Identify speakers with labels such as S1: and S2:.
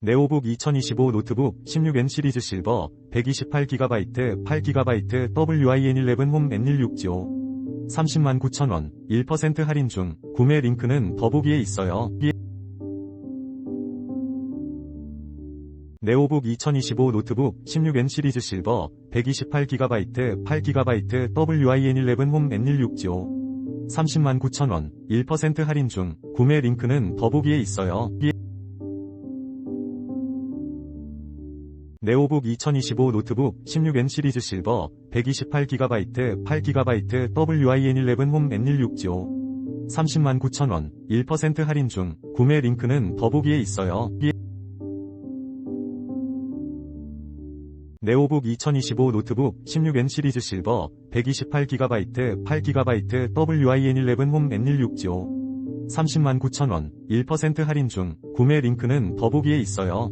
S1: 네오북 2025 노트북 16N 시리즈 실버 128GB 8GB WIN11 홈 N165 30만 9천원 1% 할인 중 구매 링크는 더보기에 있어요. 네오북 2025 노트북 16N 시리즈 실버 128GB 8GB WIN11 홈 N165 30만 9천원 1% 할인 중 구매 링크는 더보기에 있어요. 네오북 2025 노트북 16N 시리즈 실버 128GB 8GB WIN11 홈 N165 30만 9천원 1% 할인 중 구매 링크는 더보기에 있어요. 네오북 2025 노트북 16N 시리즈 실버 128GB 8GB WIN11 홈 N165 30만 9천원 1% 할인 중 구매 링크는 더보기에 있어요.